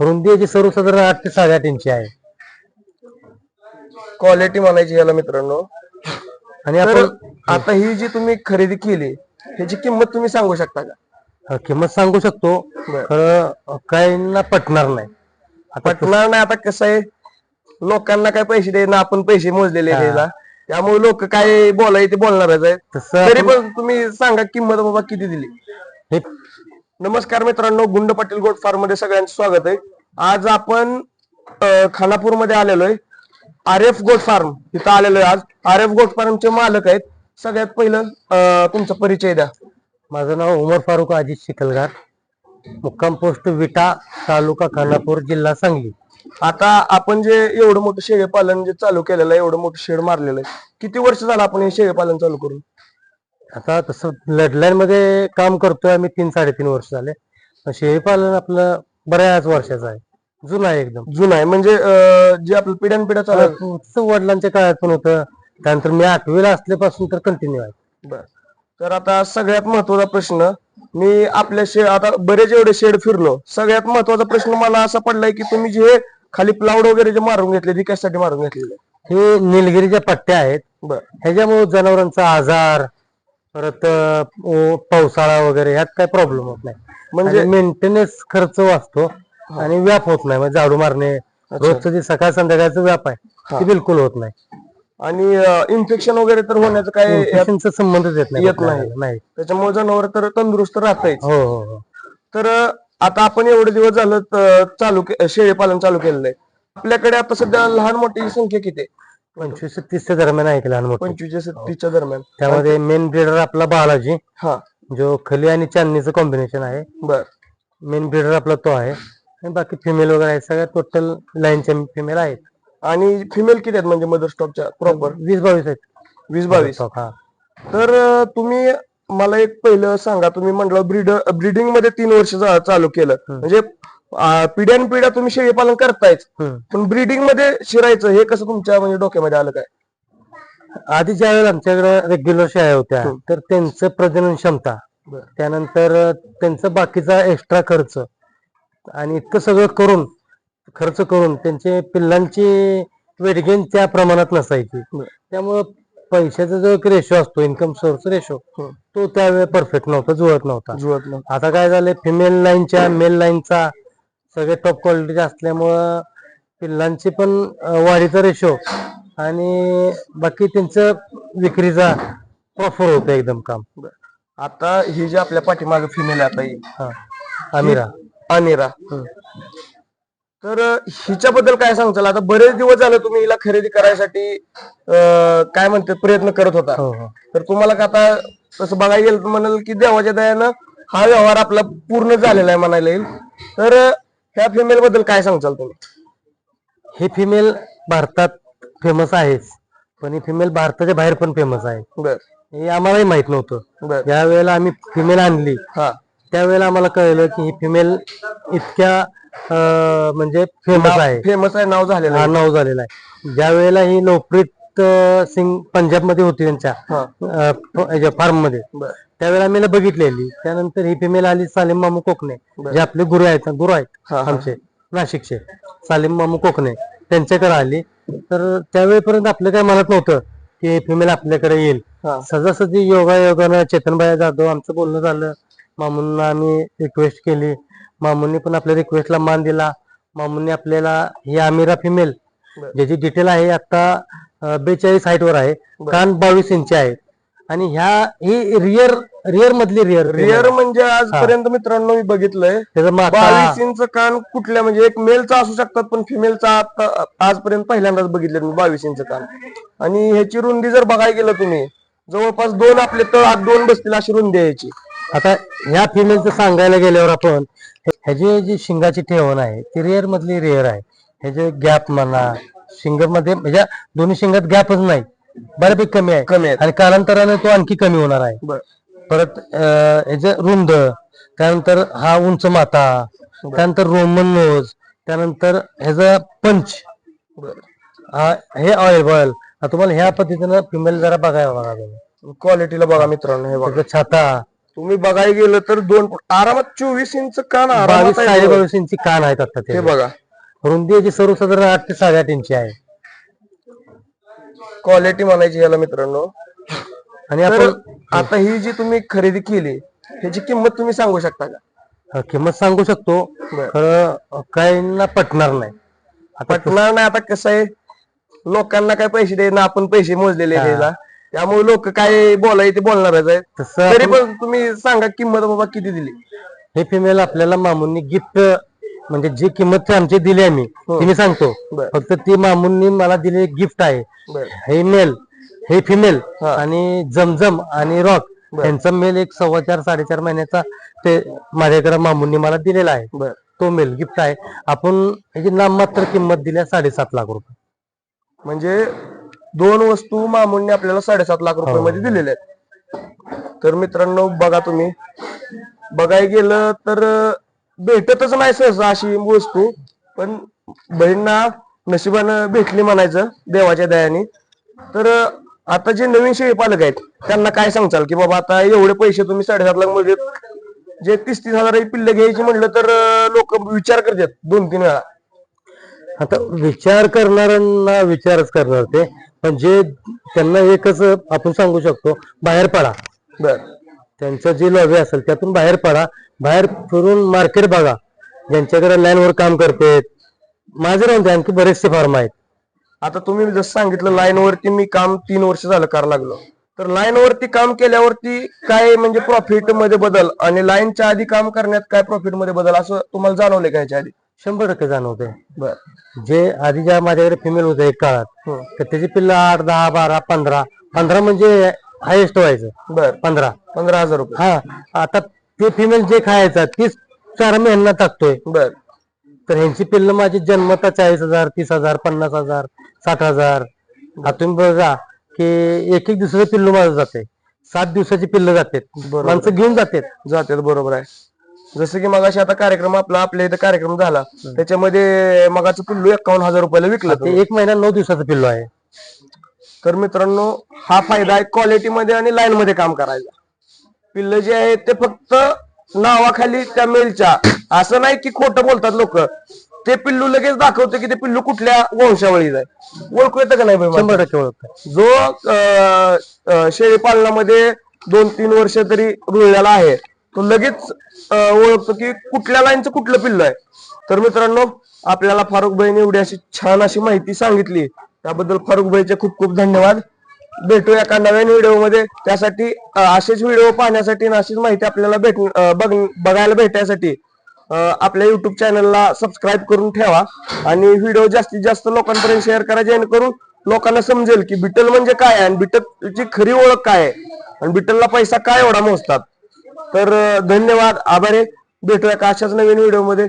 रुंदी याची सर्वसाधारण आठ ते साडेआठ इंची आहे. क्वालिटी म्हणायची याला मित्रांनो. आणि तर आपण आता ही जी तुम्ही खरेदी केली ह्याची किंमत तुम्ही सांगू शकता का? अ, किंमत सांगू शकतो बरं. खरं काहींना पटणार नाही. आता पटणार नाही आता कसं आहे लोकांना काय पैसे दे ना आपण पैसे मोजलेले हा. द्यायला त्यामुळे लोक काय बोलाय ते बोलणारच आहेत. तसं तरी आपण- पण तुम्ही सांगा किंमत बाबा किती दिली? हे नमस्कार मित्रांनो गुंड पाटील गोट फार्ममध्ये सगळ्यांचं स्वागत आहे. आज आपण खानापूरमध्ये आलेलो आहे आर एफ गोट फार्म तिथं आलेलो आहे आज. आर एफ गोट फार्मचे मालक आहेत. सगळ्यात पहिलं तुमचा परिचय द्या. माझं नाव उमर फारुक अजित शिकलगार मुक्काम पोस्ट विटा तालुका खानापूर जिल्हा सांगली. आता आपण जे एवढं मोठं शेळी पालन जे चालू केलेलं आहे एवढं मोठं शेड मारलेलं आहे किती वर्ष झालं आपण हे शेळी पालन चालू करून? आता तसं ब्लडलाईन मध्ये काम करतोय आम्ही तीन साडेतीन वर्ष झाले. पण शेळीपालन आपलं बऱ्याच वर्षाचं आहे. जुनं आहे एकदम. जुनं आहे. म्हणजे अं, जे आपलं पिढ्यान पिढ्या चालू आहे. तसं वडिलांच्या काळात पण होतं. त्यानंतर मी आठवीला असल्यापासून तर कंटिन्यू आहे. बर. तर आता सगळ्यात महत्त्वाचा प्रश्न मी आपल्या शे आता बरेच एवढे शेड फिरलो. सगळ्यात महत्त्वाचा प्रश्न मला असा पडलाय की तुम्ही जे खाली प्लाउड वगैरे जे मारून घेतले ते कशासाठी मारून घेतलेले. हे निलगिरीच्या पट्ट्या आहेत. बर. ह्याच्यामुळे जनावरांचा आजार परत अं, ओ- पावसाळा वगैरे ह्यात काही प्रॉब्लेम होत नाही. म्हणजे म्हणजे मेंटेनन्स खर्च वाचतो आणि व्याप होत नाही. म्हणजे झाडू मारणे रोजचं जे सकाळ संध्याकाळचं व्याप आहे ते बिलकुल होत नाही. आणि इन्फेक्शन वगैरे तर होण्याचं काय यात- Infection चा संबंधच येत नाही येत. नाही. नाही त्याच्यामुळे जनावर तर तंदुरुस्त राहतायच. हो हो हो. तर अं, आता आपण एवढे दिवस झालं त- चालू के- शेळी पालन चालू केलेलं आहे. आपल्याकडे आता सध्या लहान मोठी संख्या किती आहे? पंचवीस ते तीसच्या दरम्यान आहे की लहान मोठे? पंचवीस ते तीसच्या दरम्यान. त्यामध्ये मेन ब्रिडर आपला बालाजी. हा. जो खली आणि चांदणीचं कॉम्बिनेशन आहे. बर. मेन ब्रिडर आपला तो आहे. आणि बाकी फिमेल वगैरे आहे. सगळ्या टोटल लाईनच्या फिमेल आहेत. आणि फिमेल किती आहेत म्हणजे मदर स्टॉकच्या प्रॉपर वीस बावीस आहेत. वीस बावीस. Stock, हा. तर अं, तुम्ही मला एक पहिलं सांगा. तुम्ही म्हटलं ब्रीडर ब्रीडिंगमध्ये तीन वर्ष जा- चालू केलं. म्हणजे पिढ्यान पिढ्या तुम्ही शेळी पालन करतायच. पण ब्रीडिंगमध्ये शिरायचं हे कसं तुमच्या म्हणजे डोक्यामध्ये आलं काय आधी ज्या वेळेला आमच्याकडे रेग्युलर शाळा होत्या तर त्यांचं प्रजनन क्षमता. त्यानंतर त्यांचा बाकीचा एक्स्ट्रा खर्च आणि इतकं सगळं करून खर्च करून त्यांचे पिल्लांची वेटगेन त्या प्रमाणात नसायची. त्यामुळं पैशाचा जो एक रेशो असतो इन्कम सोर्स रेशो. तो त्यावेळेस परफेक्ट नव्हता जुळत नव्हता जुळत नव्हतं. आता काय झालंय फिमेल लाईनच्या मेल लाईनचा सगळे टॉप क्वालिटीचे असल्यामुळं पिल्लांची पण वाढीचा रेशो आणि बाकी त्यांचं विक्रीचा प्रॉपर होतं एकदम काम. आता ही जी आपल्या पाठीमागे फिमेल आता ही. हा. अमिरा अनिरा तर हिच्याबद्दल काय सांगचाल? आता बरेच दिवस झाले तुम्ही हिला खरेदी करायसाठी काय म्हणते प्रयत्न करत होता. हो हो. तर तुम्हाला का आता तसं बघायला गेलं म्हणाल की देवाच्या दयानं हा व्यवहार आपला पूर्ण झालेला आहे म्हणायला येईल. तर ह्या फिमेल बद्दल काय सांगचाल तुम्ही? हे फिमेल भारतात फेमस आहेच. पण ही फिमेल भारताच्या बाहेर पण फेमस आहे. बर. हे आम्हालाही माहीत नव्हतं. बर. ज्या वेळेला आम्ही फिमेल आणली. हा. त्यावेळेला आम्हाला कळलं की ही फिमेल इतक्या अं, म्हणजे फेमस आहे. फेमस आहे नाव झालेलं हा आहे नाव झालेला आहे. ज्या वेळेला ही लोकप्रीत अं, सिंग पंजाबमध्ये होती त्यांच्या फार्ममध्ये त्यावेळेला आम्ही बघितलेली. त्यानंतर ही फिमेल आली सालीम मामू कोकणे. जे आपले गुरु आहेत गुरु आहेत. आमचे नाशिकचे. सालीम मामू कोकणे त्यांच्याकडे आली. तर त्यावेळेपर्यंत आपलं काय म्हणत नव्हतं की फिमेल आपल्याकडे येईल. सहजासहजी योगा योगानं चेतनबाई जाधव आमचं बोलणं झालं. मामूंना आम्ही रिक्वेस्ट केली. मामूंनी पण आपल्या रिक्वेस्टला मान दिला. मामूंनी आपल्याला ही आमिरा फिमेल. ज्याची डिटेल आहे आता बेचाळीस हाईट वर आहे. कान बावीस इंची आहेत आणि ह्या ही रिअर रिअर मधली रिअर रिअर म्हणजे आजपर्यंत मित्रांनो मी बघितलंय. बावीस इंच कान कुठल्या म्हणजे एक मेलचा असू शकतात पण फिमेलचा आता आजपर्यंत पहिल्यांदाच बघितले मी बावीस इंच कान. आणि ह्याची रुंदी जर बघायला गेलं तुम्ही जवळपास दोन आपले तळ आत दोन बसतील अशी रुंदी आहे याची. आता ह्या फिमेलचं सांगायला गेल्यावर आपण ह्याची जी शिंगाची ठेवण आहे ती रिअर मधली रिअर आहे. ह्याचे गॅप म्हणा शिंगमध्ये म्हणजे दोन्ही शिंगात गॅपच नाही. बऱ्यापैकी कमी आहे. कमी आहेत. आणि कालांतराने तो आणखी कमी होणार आहे. परत अं, ह्याचं रुंद त्यानंतर हा उंच माता त्यानंतर रोमन नोज त्यानंतर ह्याचा पंच हा हे ऑइल बॉयल तुम्हाला ह्या पद्धतीनं फिमेल जरा बघायला बघा तुम्ही. क्वालिटीला बघा मित्रांनो हे बघा. छाता. तुम्ही बघायला गेलं तर दोन आरामात चोवीस इंच कान बावीस साडे आहे. बावीस इंची कान आहेत आता ते. बघा. रुंदी याची सर्वसाधारण आठ ते साडेआठ इंची आहे. क्वालिटी म्हणायची याला मित्रांनो. आणि तर आपण आता ही जी तुम्ही खरेदी केली ह्याची किंमत तुम्ही सांगू शकता का? अ, किंमत सांगू शकतो बरं. खरं काहींना पटणार नाही. आता पटणार नाही आता कसं आहे लोकांना काय पैसे दे ना आपण पैसे मोजलेले हा. द्यायला त्यामुळे लोक काय बोलाय ते बोलणारच आहे तसं तरी आपण- पण तुम्ही सांगा किंमत बाबा किती दिली? हे फिमेल आपल्याला मामूंनी गिफ्ट म्हणजे जी किंमत आमची दिली आम्ही ती मी सांगतो. बर. फक्त ती मामूंनी मला दिलेली गिफ्ट आहे. बर. हे मेल हे फिमेल हा. आणि जमजम आणि रॉक बर. यांचा मेल एक सव्वा चार साडेचार महिन्याचा ते माझ्याकडे मामूंनी मला दिलेला आहे. बर. तो मेल गिफ्ट आहे. आपण याची नाममात्र किंमत दिली आहे साडेसात लाख रुपये. म्हणजे दोन वस्तू मामूंनी आपल्याला साडेसात लाख रुपये हो. मध्ये दिलेल्या आहेत. तर मित्रांनो बघा तुम्ही. बघायला गेलं तर अं, भेटतच नाही सहसा अशी वस्तू. पण बहीणना नशिबानं भेटली म्हणायचं देवाच्या दयाने. तर आता जे नवीन शेळी पालक आहेत त्यांना काय सांगचाल की बाबा आता एवढे पैसे तुम्ही साडेसात लाखमध्ये जे तीस तीस हजार पिल्ल घ्यायची म्हणलं तर लोक विचार करतात दोन तीन वेळा. आता विचार करणाऱ्यांना विचारच करणार ते. पण जे त्यांना एकच आपण सांगू शकतो बाहेर पडा. बर. त्यांचं जे लॉबी असेल त्यातून बाहेर पडा. बाहेर फिरून मार्केट बघा. ज्यांच्याकडे लाईन वर काम करते. माझे राहून आणखी बरेचसे फार्म आहेत. आता तुम्ही जसं सांगितलं लाईन वरती मी काम तीन वर्ष झालं करायला लागलो. तर लाईन वरती काम केल्यावरती काय म्हणजे प्रॉफिटमध्ये बदल आणि लाईनच्या आधी काम करण्यात काय प्रॉफिटमध्ये बदल असं तुम्हाला जाणवलंय का याच्या आधी? शंभर टक्के जाणवते बर. जे आधी ज्या माझ्याकडे फिमेल होते एक काळात हं. तर त्याची पिल्लं आठ दहा बारा पंधरा. पंधरा म्हणजे हायेस्ट व्हायचं. बर. पंधरा. पंधरा हजार रुपये. हा. आता ते फिमेल जे खायचं तीच चार महिन्यांना टाकतोय बर. तर ह्यांची पिल्ल माझी जन्मता चाळीस हजार तीस हजार पन्नास हजार साठ हजार. आता तुम्ही बघा की एक एक दिवसाचं पिल्लू माझं जाते सात दिवसाची पिल्ल जाते बरोबर. माणसं घेऊन जातात. जातात बरोबर आहे. जसं की मगाशी आता कार्यक्रम आपला आपल्या इथं कार्यक्रम झाला. त्याच्यामध्ये मगाचं पिल्लू एकावन्न हजार रुपयाला विकलं ते एक महिना नऊ दिवसाचं पिल्लू आहे. तर मित्रांनो हा फायदा आहे क्वालिटी मध्ये आणि लाईन मध्ये काम करायचा पिल्ल जे आहे ते फक्त नावाखाली त्या मेलच्या असं नाही की खोटं बोलतात लोक. ते पिल्लू लगेच दाखवते की ते पिल्लू कुठल्या वंशावळीच आहे. ओळखू येतं का नाही? शंभर टक्के जो शेळी पालनामध्ये दोन तीन वर्ष तरी रुळलेला आहे. तो लगेच ओळखतो की कुठल्या लाईनचं कुठलं पिल्लं आहे. तर मित्रांनो आपल्याला फारुख भाईने एवढी अशी छान अशी माहिती सांगितली. त्याबद्दल फारुख भाईचे खूप खूप धन्यवाद. भेटू एका नवीन व्हिडिओमध्ये त्यासाठी असेच व्हिडिओ पाहण्यासाठी आणि अशीच माहिती आपल्याला भेट बघ- बघायला भेटण्यासाठी आपल्या युट्यूब चॅनलला सबस्क्राईब करून ठेवा आणि व्हिडिओ जास्तीत जास्त लोकांपर्यंत शेअर करा जेणेकरून लोकांना समजेल की बिटल म्हणजे काय आहे आणि बिटलची खरी ओळख काय आहे आणि बिटलला पैसा काय एवढा मोजतात. तर धन्यवाद आभारे भेटूया का अशाच नवीन व्हिडिओमध्ये.